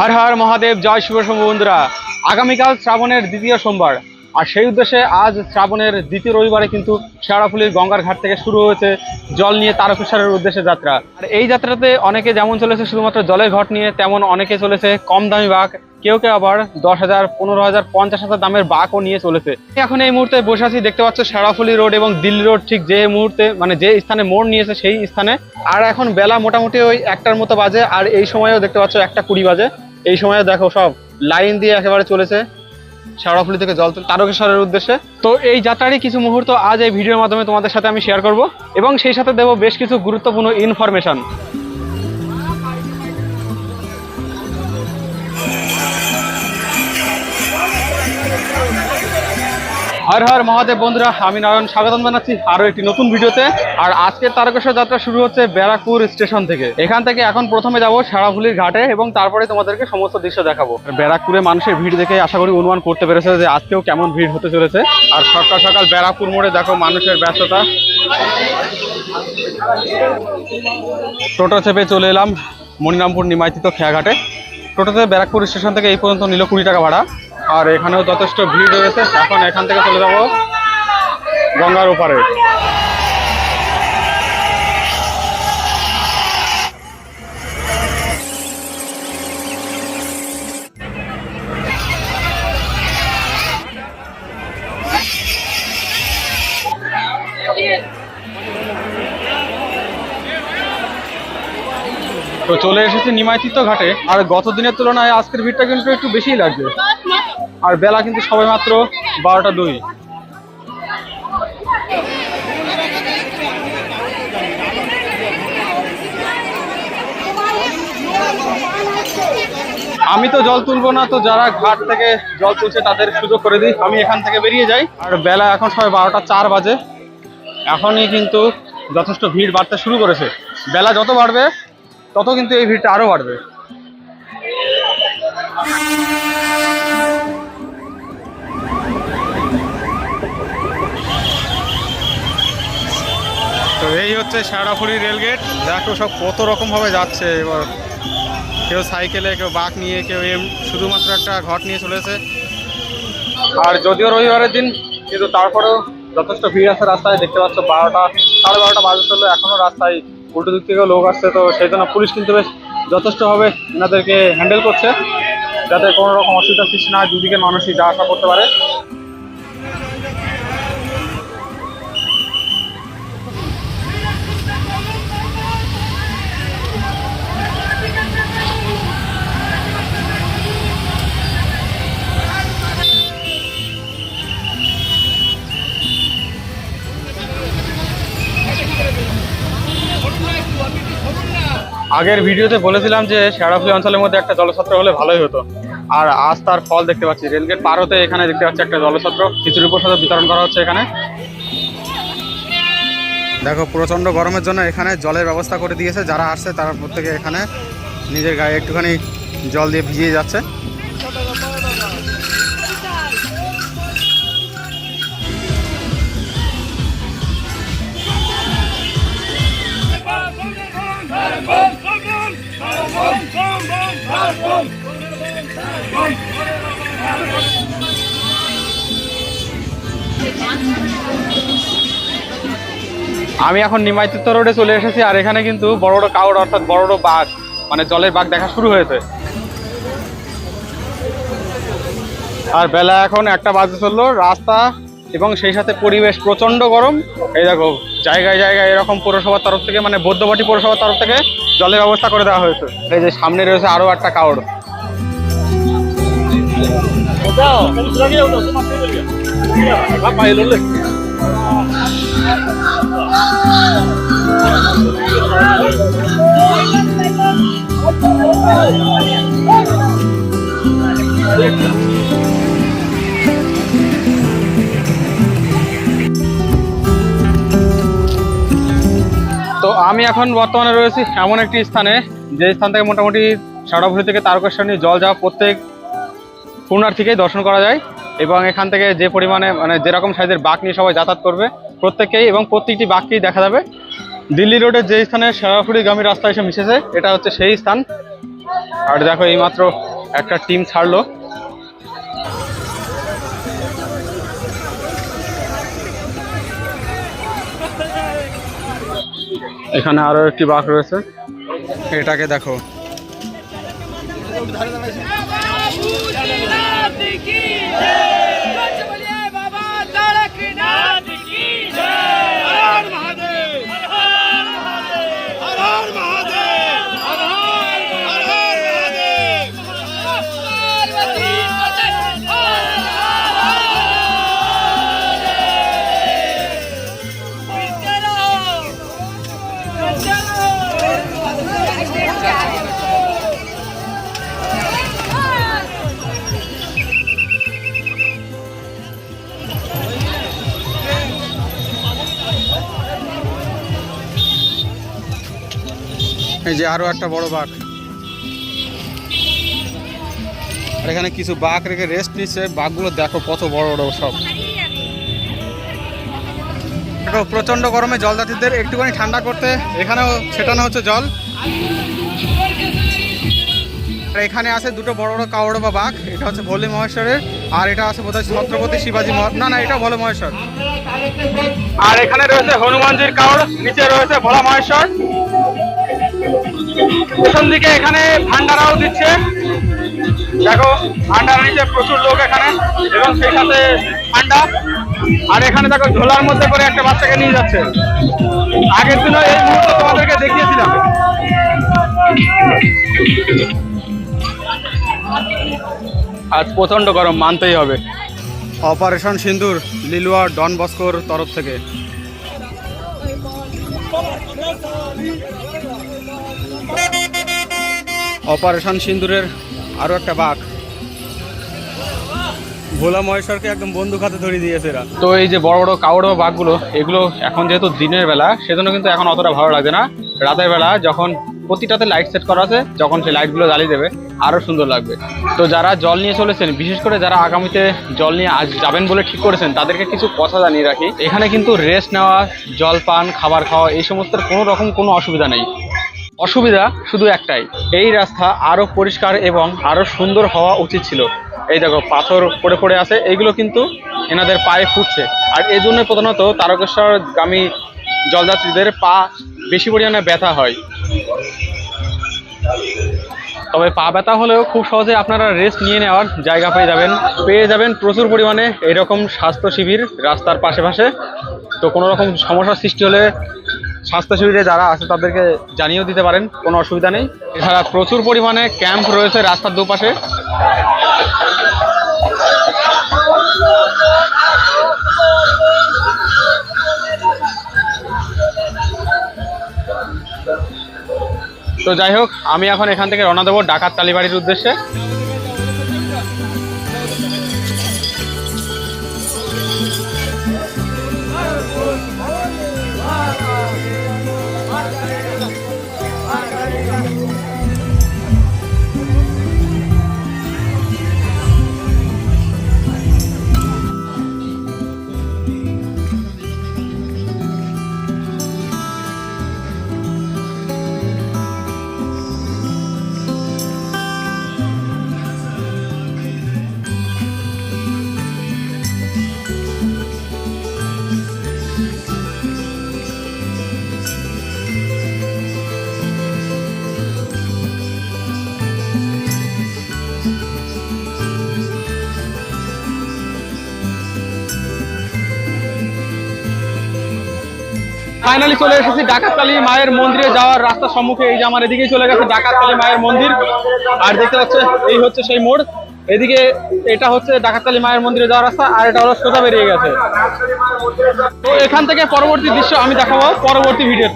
হর হর মহাদেব, জয় শম্ভু বন্ধুরা। আগামীকাল শ্রাবণের দ্বিতীয় সোমবার। আর সেই উদ্দেশ্যে আজ শ্রাবণের দ্বিতীয় রবিবারে কিন্তু শেওড়াফুলির গঙ্গার ঘাট থেকে শুরু হয়েছে জল নিয়ে তারকেশ্বরের উদ্দেশ্যে যাত্রা। আর এই যাত্রাতে অনেকে যেমন চলেছে, শুধুমাত্র জলের ঘট নিয়ে তেমন অনেকে চলেছে কম দামি বাঘ। কেউ কেউ আবার দশ হাজার, পনেরো হাজার, পঞ্চাশ হাজার দামের বাঘও নিয়ে চলেছে। এখন এই মুহূর্তে বসে আছি, দেখতে পাচ্ছ শেওড়াফুলি রোড এবং দিল্লি রোড ঠিক যে মুহূর্তে মানে যে স্থানে মোড় নিয়েছে সেই স্থানে। আর এখন বেলা মোটামুটি ওই একটার মতো বাজে, আর এই সময়েও দেখতে পাচ্ছ একটা কুড়ি বাজে। এই সময় দেখো সব লাইন দিয়ে একেবারে চলেছে শেওড়াফুলি থেকে জল তারকেশ্বরের উদ্দেশ্যে। তো এই যাত্রারই কিছু মুহূর্ত আজ এই ভিডিওর মাধ্যমে তোমাদের সাথে আমি শেয়ার করব এবং সেই সাথে দেবো বেশ কিছু গুরুত্বপূর্ণ ইনফরমেশন হর হর মহাদেব বন্ধুরা, আমি নারায়ণ স্বাগতম জানাচ্ছি আরও একটি নতুন ভিডিওতে। আর আজকের তারকেশ্বর যাত্রা শুরু হচ্ছে ব্যারাকপুর স্টেশন থেকে। এখান থেকে এখন প্রথমে যাব সারাফুলির ঘাটে এবং তারপরে তোমাদেরকে সমস্ত দৃশ্য দেখাবো। ব্যারাকপুরে মানুষের ভিড় দেখে আশা করি অনুমান করতে পেরেছে যে আজকেও কেমন ভিড় হতে চলেছে। আর সকাল সকাল ব্যারাকপুর মোড়ে দেখো মানুষের ব্যস্ততা। টোটো চেপে চলে এলাম মনিরামপুর নিমাইতিত খেয়াঘাটে। টোটোতে ব্যারাকপুর স্টেশন থেকে এই পর্যন্ত নিল কুড়ি টাকা ভাড়া। আর এখানেও যথেষ্ট ভিড় রয়েছে। এখন এখান থেকে চলে যাব গঙ্গার ওপারে। তো চলে এসেছে নিমাইতিত ঘাটে। আর গত দিনের তুলনায় আজকের ভিড়টা কিন্তু একটু বেশিই লাগছে। আর বেলা কিন্তু সবাই মাত্র বারোটা দুই। আমি তো জল তুলবো না, তো যারা ঘাট থেকে জল তুলছে তাদের সুযোগ করে দিই। আমি এখান থেকে বেরিয়ে যাই। আর বেলা এখন সবাই বারোটা চার বাজে। এখনই কিন্তু যথেষ্ট ভিড় বাড়তে শুরু করেছে। বেলা যত বাড়বে, তত কিন্তু এই ভিড়টা আরও বাড়বে তো এই হচ্ছে শেওড়াফুলি রেলগেট দেখো সব কত রকমভাবে যাচ্ছে এবার। কেউ সাইকেলে, কেউ বাঁক নিয়ে, কেউ এম, শুধুমাত্র একটা ঘট নিয়ে চলেছে আর যদিও রবিবারের দিন, কিন্তু তারপরেও যথেষ্ট ভিড় আছে রাস্তায়। দেখতে পাচ্ছ, বারোটা, সাড়ে বারোটা বাজে চললে এখনও রাস্তায়। উল্টো দিক থেকেও লোক আসছে, তো সেই জন্য পুলিশ কিন্তু বেশ যথেষ্টভাবে এনাদেরকে হ্যান্ডেল করছে। যাতে কোনো রকম অসুবিধা সৃষ্টি না হয়, দুদিকের মানুষই যা আসা করতে পারে। আগের ভিডিওতে বলেছিলাম যে শেরাফুলি অঞ্চলের মধ্যে একটা জলছত্র হলে ভালোই হতো। আর আজ তার ফল দেখতে পাচ্ছি। রেলগেট পার হতে এখানে দেখতে পাচ্ছি একটা জলছত্র। খিচুড়ি প্রসাদ বিতরণ করা হচ্ছে এখানে। দেখো প্রচণ্ড গরমের জন্য এখানে জলের ব্যবস্থা করে দিয়েছে। যারা আসছে তারা প্রত্যেকে এখানে নিজের গায়ে একটুখানি জল দিয়ে ভিজিয়ে যাচ্ছে। আমি এখন নিমাইতিত্ব রোডে চলে এসেছি আর এখানে কিন্তু বড় বড় কাউড, অর্থাৎ বড় বড় বাঘ মানে জলের বাঘ দেখা শুরু হয়েছে। আর বেলা এখন একটা বাজে চলল, রাস্তা এবং সেই সাথে পরিবেশ প্রচণ্ড গরম। এই দেখো, জায়গায় জায়গায় এরকম পৌরসভার তরফ থেকে মানে বৌদ্ধবাটি পৌরসভার তরফ থেকে জলের ব্যবস্থা করে দেওয়া হয়েছে। এই যে সামনে রয়েছে আরও একটা কাউড তো এখন বর্তমানে রয়েছি এমন একটি স্থানে, যে স্থান থেকে মোটামুটি সারাভুলি থেকে তারকেশ্বর নিয়ে জল যাওয়া প্রত্যেক পুণ্যার্থীকেই দর্শন করা যায় এবং এখান থেকে যে পরিমাণে মানে যেরকম সাইজের বাঘ নিয়ে সবাই যাতায়াত করবে, প্রত্যেককেই এবং প্রত্যেকটি বাঘকেই দেখা যাবে। দিল্লি রোডের যে স্থানে শেরাফুলি গামী রাস্তা এসে মিশেছে, এটা হচ্ছে সেই স্থান। আর দেখো এইমাত্র একটা টিম ছাড়লো। এখানে আরও একটি বাঘ রয়েছে। এটাকে দেখো। এই যে আরও একটা বড় বাঘ। আর এখানে কিছু বাঘ রেখে রেস্ট নিচ্ছে। বাঘগুলো দেখো কত বড় বড় সব। দেখো প্রচণ্ড গরমে জলযাত্রীদের একটুখানি ঠান্ডা করতে এখানেও ছেটানো হচ্ছে জল। আর এখানে আছে দুটো বড় বড় কাওড় বা বাঘ। এটা হচ্ছে ভোলে মহেশ্বরের। আর এটা আছে বোধহয় ছত্রপতি শিবাজি না না, এটা ভোলে মহেশ্বর। আর এখানে রয়েছে হনুমানজির কাওড় নিচে রয়েছে ভোলা মহেশ্বর। প্রথম দিকে এখানে ভান্ডারাও দিচ্ছে। দেখো ভান্ডার নিচে প্রচুর লোক এখানে, এবং সেই সাথে ঠান্ডা আর এখানে দেখো, ঝোলার মধ্যে করে একটা বাচ্চাকে নিয়ে যাচ্ছে। আগের দিনও এই মুহূর্তে তোমাদেরকে দেখিয়েছিলাম। আজ প্রচণ্ড গরম, মানতেই হবে। অপারেশন সিন্দুর, লিলুয়া ডন বস্কোর তরফ থেকে। অপারেশন সিন্দুরের আরও একটা বাঘ। ভোলা মহেশ্বরকে একদম বন্দুক হাতে ধরিয়ে দিয়েছে এরা। তো এই যে বড় বড় কাউড় বাঘগুলো, এগুলো এখন যেহেতু দিনের বেলা, সেজন্য কিন্তু এখন অতটা ভালো লাগছে না। রাতের বেলা যখন প্রতিটাতে লাইট সেট করা আছে যখন সেই লাইটগুলো জ্বালিয়ে দেবে। আরও সুন্দর লাগবে। তো যারা জল নিয়ে চলেছেন, বিশেষ করে যারা আগামীতে জল নিয়ে আজ যাবেন বলে ঠিক করেছেন, তাদেরকে কিছু কথা জানিয়ে রাখি। এখানে কিন্তু রেস্ট নেওয়া, জল পান, খাবার খাওয়া, এই সমস্ত কোনো রকম কোনো অসুবিধা নেই। অসুবিধা শুধু একটাই, এই রাস্তা আরও পরিষ্কার এবং আরও সুন্দর হওয়া উচিত ছিল। এই দেখো, পাথর পড়ে পড়ে আছে, এইগুলো কিন্তু এনাদের পায়ে ফুটছে। আর এই জন্য প্রধানত তারকেশ্বর গামী জলযাত্রীদের পা বেশি পরিমাণে ব্যথা হয়। তবে পা ব্যথা হলেও খুব সহজে আপনারা রেস্ট নিয়ে নেওয়ার জায়গা পেয়ে যাবেন। পেয়ে যাবেন প্রচুর পরিমাণে এরকম স্বাস্থ্য শিবির রাস্তার পাশে পাশে। তো কোনো রকম সমস্যার সৃষ্টি হলে স্বাস্থ্য শিবিরে যারা আছে তাদেরকে জানিয়েও দিতে পারেন, কোনো অসুবিধা নেই। এছাড়া প্রচুর পরিমাণে ক্যাম্প রয়েছে রাস্তার দুপাশে। তো যাই হোক, আমি এখন এখান থেকে রওনা দেবো ডাকাত কালীবাড়ির উদ্দেশ্যে। ফাইনালি চলে এসেছি ডাকাতালি মায়ের মন্দিরে যাওয়ার রাস্তার সম্মুখে। এই যে আমার এদিকেই চলে গেছে ডাকাত কালী মায়ের মন্দির। আর দেখতে পাচ্ছে এই হচ্ছে সেই মোড়। এদিকে এটা হচ্ছে ডাকাতালি মায়ের মন্দিরে যাওয়ার রাস্তা, আর এটা হলো সোজা বেরিয়ে গেছে। তো এখান থেকে পরবর্তী দৃশ্য আমি দেখাবো পরবর্তী ভিডিওতে।